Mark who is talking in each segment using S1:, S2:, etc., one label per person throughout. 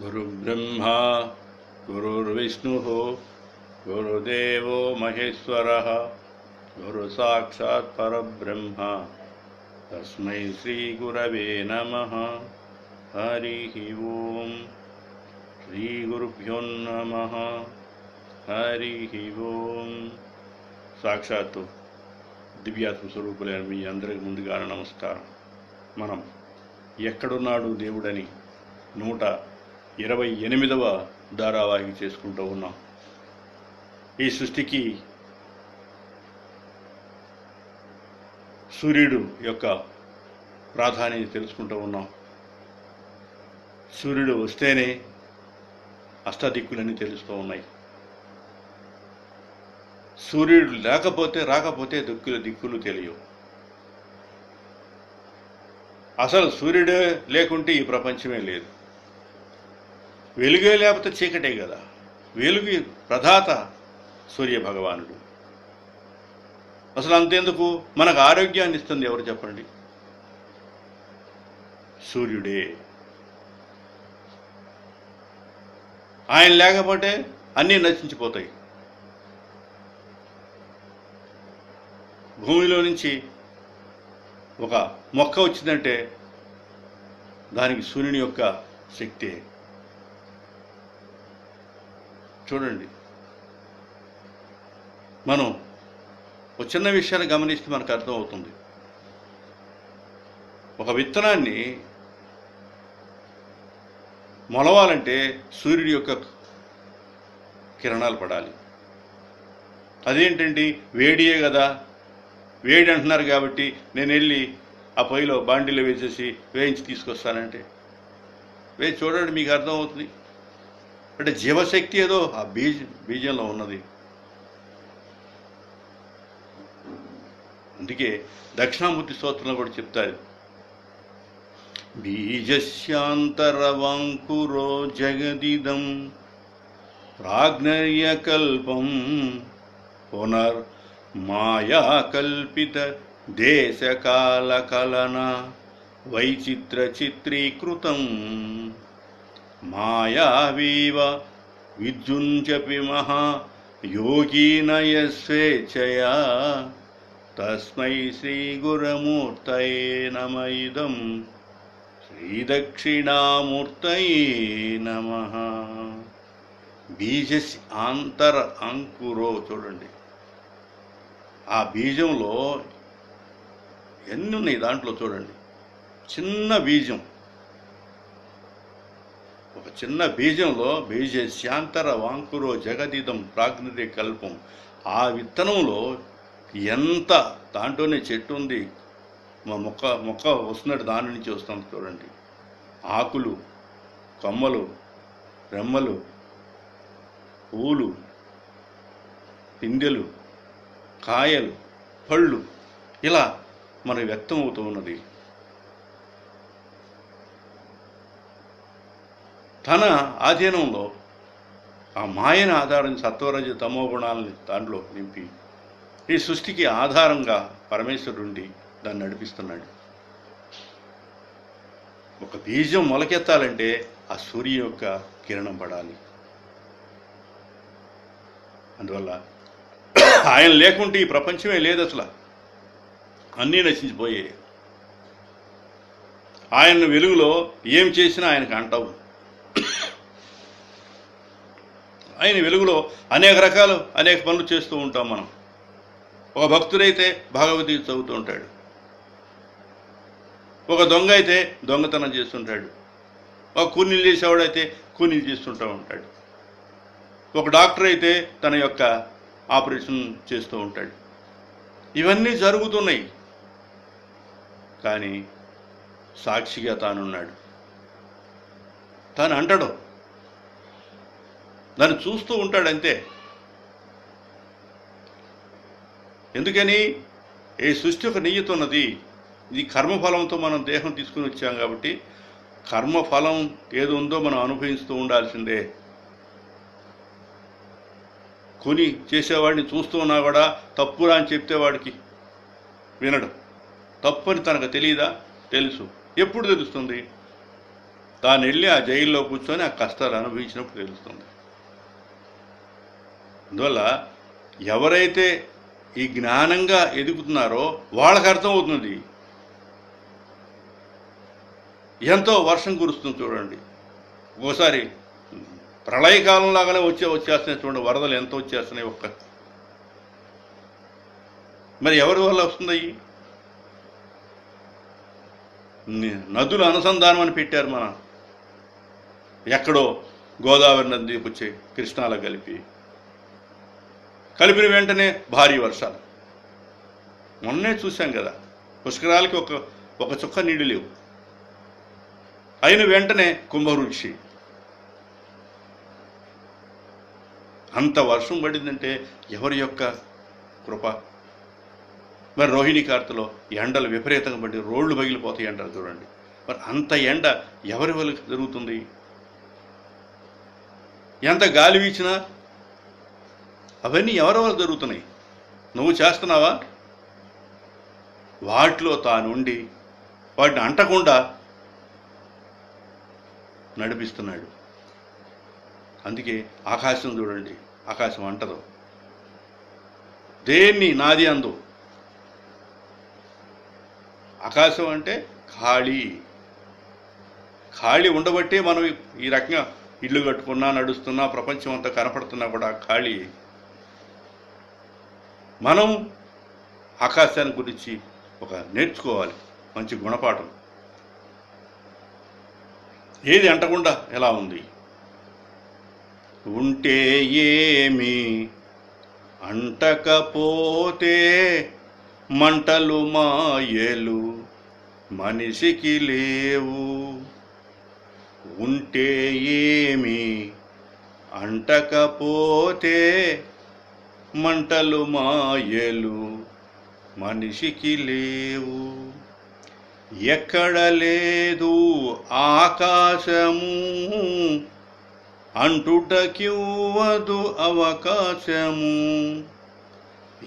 S1: गुरुब्रह्मा गुरुर्विष्णुः गुरुदेवो महेश्वरः गुरुसाक्षात् परब्रह्म तस्मै श्रीगुरवे नमः हरिः ॐ శ్రీగురుభ్యో నమ హరి ఓం సాక్షాత్తు దివ్యాత్మ స్వరూపులైన మీ అందరికి ముందుగా నమస్కారం మనం ఎక్కడున్నాడు దేవుడని నూట ఇరవై ఎనిమిదవ ధారావాహిక చేసుకుంటూ ఉన్నాం. ఈ సృష్టికి సూర్యుడు యొక్క ప్రాధాన్యత తెలుసుకుంటూ ఉన్నాం. సూర్యుడు వస్తేనే అష్టదిక్కులన్నీ తెలుస్తూ ఉన్నాయి. సూర్యుడు లేకపోతే రాకపోతే దిక్కులు దిక్కులు తెలియవు. అసలు సూర్యుడే లేకుంటే ఈ ప్రపంచమే లేదు. వెలుగే లేకపోతే చీకటే కదా. వెలుగు ప్రధాత సూర్య భగవానుడు అసలు అంతేందుకు? మనకు ఆరోగ్యాన్ని ఇస్తుంది ఎవరు చెప్పండి? సూర్యుడే. ఆయన లేకపోతే అన్నీ నశించిపోతాయి. భూమిలో నుంచి ఒక మొక్క వచ్చిందంటే దానికి సూర్యుని యొక్క శక్తి. చూడండి. మనం ఒక చిన్న విషయాన్ని గమనిస్తే మనకు అర్థమవుతుంది. ఒక విత్తనాన్ని మొలవాలంటే సూర్యుడి యొక్క కిరణాలు పడాలి. అదేంటండి? వేడియే కదా. వేడి అంటున్నారు కాబట్టి నేను వెళ్ళి ఆ పొయ్యిలో బాండీలో వేసేసి వేయించి తీసుకొస్తానంటే. వేసి చూడండి మీకు అర్థమవుతుంది. అంటే జీవశక్తి ఏదో ఆ బీజ బీజంలో ఉన్నది. అందుకే దక్షిణామూర్తి స్తోత్రంలో కూడా చెప్తారు. బీజస్యాంతరవాంకురో జగదిదం ప్రాజ్ఞర్యకల్పం పునర్ మాయాకల్పిత దేశకాలకలన వైచిత్ర చిత్రీకృతం. మాయావీవ. విద్యుంచపి మహా యోగీన స్వేచ్ఛయా తస్మై శ్రీగురమూర్తయే నమ ఇదం శ్రీదక్షిణామూర్తయే నమ. బీజస్ ఆంతర అంకురో చూడండి. ఆ బీజంలో ఎన్ని ఉన్నాయి దాంట్లో చూడండి. చిన్న బీజం. ఒక చిన్న బీజంలో బీజ శాంతర వాంకురో జగదీదం ప్రాగ్నిదే కల్పం. ఆ విత్తనంలో ఎంత దాంట్లోనే చెట్టు ఉంది. మా మొక్క మొక్క వస్తున్నట్టు దాని నుంచి వస్తుంది చూడండి. ఆకులు కొమ్మలు రెమ్మలు పూలు పిందెలు కాయలు పళ్ళు. ఇలా మనకు వ్యక్తం అవుతూ ఉన్నది. తన ఆధీనంలో ఆ మాయను ఆధారం సత్వరజ తమో గుణాలని దాంట్లో నింపి ఈ సృష్టికి ఆధారంగా పరమేశ్వరుండి దాన్ని నడిపిస్తున్నాడు. ఒక బీజం మొలకెత్తాలంటే ఆ సూర్య యొక్క కిరణం పడాలి. అందువల్ల ఆయన లేకుంటే ఈ ప్రపంచమే లేదు అసలు. అన్నీ నశించిపోయాయి. ఆయన వెలుగులో ఏం చేసినా ఆయనకు అంటావు. ఆయన వెలుగులో అనేక రకాలు అనేక పనులు చేస్తూ ఉంటాం మనం. ఒక భక్తుడైతే భగవద్గీత చదువుతూ ఉంటాడు. ఒక దొంగ అయితే దొంగతనం చేస్తుంటాడు. ఒక కూనీలు చేసేవాడైతే కూనీలు చేస్తుంటూ ఉంటాడు. ఒక డాక్టర్ అయితే తన యొక్క ఆపరేషన్ చేస్తూ ఉంటాడు. ఇవన్నీ జరుగుతున్నాయి. కానీ సాక్షిగా తానున్నాడు. తను అంటాడు. దాన్ని చూస్తూ ఉంటాడు అంతే ఎందుకని? ఈ సృష్టి ఒక నెయ్యుతున్నది. ఇది కర్మఫలంతో మనం దేహం తీసుకుని వచ్చాం కాబట్టి కర్మఫలం ఏది ఉందో మనం అనుభవిస్తూ ఉండాల్సిందే. కొని చేసేవాడిని చూస్తూ ఉన్నా కూడా తప్పురా అని చెప్తే వాడికి వినడు. తప్పని తనకు తెలియదా తెలుసు. ఎప్పుడు తెలుస్తుంది? తాను వెళ్ళి ఆ జైల్లో కూర్చొని ఆ కష్టాలు అనుభవించినప్పుడు తెలుస్తుంది. అందువల్ల ఎవరైతే ఈ జ్ఞానంగా ఎదుగుతున్నారో వాళ్ళకి అర్థమవుతుంది. ఎంతో వర్షం కురుస్తుంది చూడండి. ఓసారి ప్రళయకాలం లాగానే వచ్చే వచ్చేస్తున్నాయి చూడండి వరదలు ఎంత వచ్చేస్తున్నాయి ఒక్క మరి ఎవరి వల్ల వస్తుంది నదుల అనుసంధానం అని పెట్టారు మన ఎక్కడో గోదావరి నది వచ్చే కృష్ణాల కలిపి. కలిపిన వెంటనే భారీ వర్షాలు. మొన్నే చూశాం కదా పుష్కరాలకి ఒక ఒక చుక్క నీళ్ళు లేవు. అయిన వెంటనే కుంభవృక్షి. అంత వర్షం పడిందంటే ఎవరి యొక్క కృప? మరి రోహిణి కార్తలో ఎండలు విపరీతంగా పడి రోడ్లు పగిలిపోతాయి ఎండలు చూడండి. మరి అంత ఎండ ఎవరి వల్ల జరుగుతుంది? ఎంత గాలి వీచినా అవన్నీ ఎవరెవరు జరుగుతున్నాయి? నువ్వు చేస్తున్నావా? వాటిలో తానుండి వాటిని అంటకుండా నడిపిస్తున్నాడు. అందుకే ఆకాశం చూడండి ఆకాశం అంటదు. దేన్ని? నాది అందు. ఆకాశం అంటే ఖాళీ. ఖాళీ ఉండబట్టే మనం ఈ రకంగా ఇల్లు కట్టుకున్నా నడుస్తున్నా ప్రపంచం అంతా కనపడుతున్నా కూడా ఖాళీ. మనం ఆకాశాన్ని గురించి ఒక నేర్చుకోవాలి మంచి గుణపాఠం. ఏది అంటకుండా ఎలా ఉంది? ఉంటే ఏమి అంటకపోతే మంటలు మాయలు మనిషికి లేవు. ఉంటే ఏమి? అంటకపోతే మంటలు మాయలు మనిషికి లేవు. ఎక్కడ లేదు ఆకాశము అంటుటకివ్వదు అవకాశము.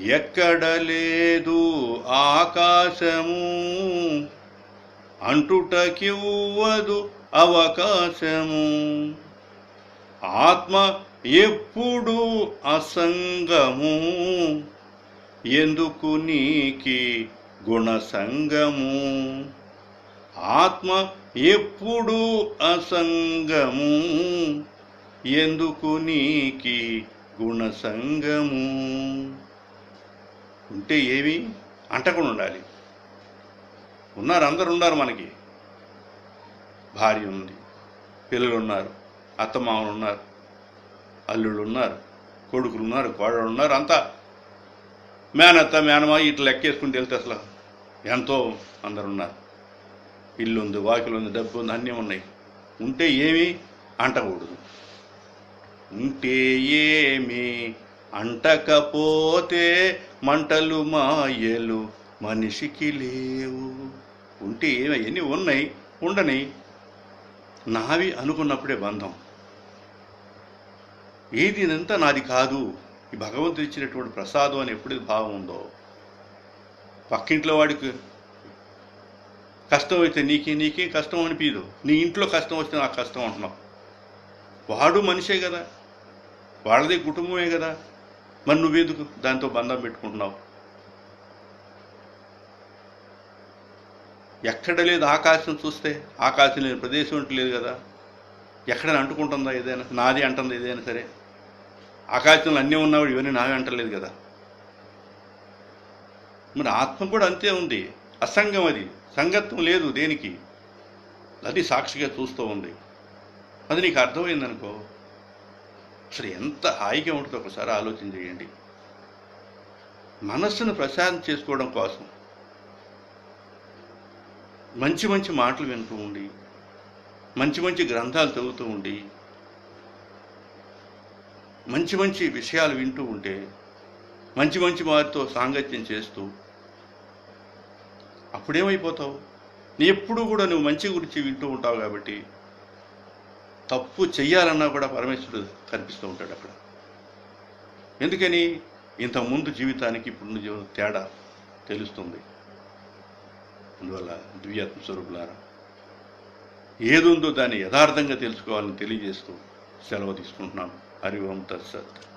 S1: ఎక్కడ లేదు ఆకాశము అంటుటకివ్వదు అవకాశము. ఆత్మ ఎప్పుడు అసంగము. ఎందుకు నీకి గుణసంగము? ఆత్మ ఎప్పుడు అసంగము. ఎందుకు నీకి గుణసంగము? ఉంటే ఏమి? అంటకుండా ఉండాలి. ఉన్నారు అందరు ఉన్నారు మనకి. భార్య ఉంది పిల్లలు ఉన్నారు అత్తమామలు ఉన్నారు అల్లుళ్ళు ఉన్నారు కొడుకులు ఉన్నారు కోడలు ఉన్నారు అంతా మేనత్త మేనమా ఇట్లా లెక్కేసుకుంటూ వెళ్తే అసలు ఎంతో అందరు ఉన్నారు. ఇల్లు ఉంది వాకిలు ఉంది డబ్బు ఉంది అన్నీ ఉన్నాయి. ఉంటే ఏమి అంటకూడదు. ఉంటే ఏమి అంటకపోతే మంటలు మాయలు మనిషికి లేవు. ఉంటే ఏమి ఎన్ని ఉన్నాయి ఉండని నావి అనుకున్నప్పుడే బంధం. ఏది ఇదంతా నాది కాదు. ఈ భగవంతుడు ఇచ్చినటువంటి ప్రసాదం అని ఎప్పుడు భావం ఉందో. పక్కింట్లో వాడికి కష్టం అయితే నీకే నీకే కష్టం అనిపించదు నీ ఇంట్లో కష్టం వస్తే నాకు కష్టం అంటున్నావు వాడు మనిషే కదా. వాళ్ళది కుటుంబమే కదా. మరి నువ్వెందుకు దాంతో బంధం పెట్టుకుంటున్నావు? ఎక్కడ లేదు ఆకాశం చూస్తే ఆకాశం లేని ప్రదేశం అంటూ లేదు కదా. ఎక్కడ అంటుకుంటుందా ఏదైనా? నాది అంటుంది ఏదైనా సరే. ఆకాశంలో అన్నీ ఉన్నవాడు ఇవన్నీ నావే అంటలేదు కదా. మరి ఆత్మ కూడా అంతే ఉంది. అసంగం అది. సంగత్వం లేదు దేనికి? అది సాక్షిగా చూస్తూ ఉంది. అది నీకు అర్థమైందనుకో అసలు ఎంత హాయిగా ఉంటుందో ఒకసారి ఆలోచన చేయండి. మనస్సును ప్రశాంతం చేసుకోవడం కోసం మంచి మంచి మాటలు వింటూ ఉండి మంచి మంచి గ్రంథాలు చదువుతూ ఉండి మంచి మంచి విషయాలు వింటూ ఉంటే మంచి మంచి వారితో సాంగత్యం చేస్తూ అప్పుడేమైపోతావు? నీ ఎప్పుడూ కూడా నువ్వు మంచి గురించి వింటూ ఉంటావు కాబట్టి తప్పు చెయ్యాలన్నా కూడా పరమేశ్వరుడు కనిపిస్తూ ఉంటాడు అక్కడ. ఎందుకని? ఇంత ముందు జీవితానికి ఇప్పుడు జీవితం తేడా తెలుస్తుంది. అందువల్ల దివ్యాత్మ స్వరూపులారా ఏదుందో దాన్ని యథార్థంగా తెలుసుకోవాలని తెలియజేస్తూ సెలవు తీసుకుంటున్నాను. హరి ఓం తత్సత్.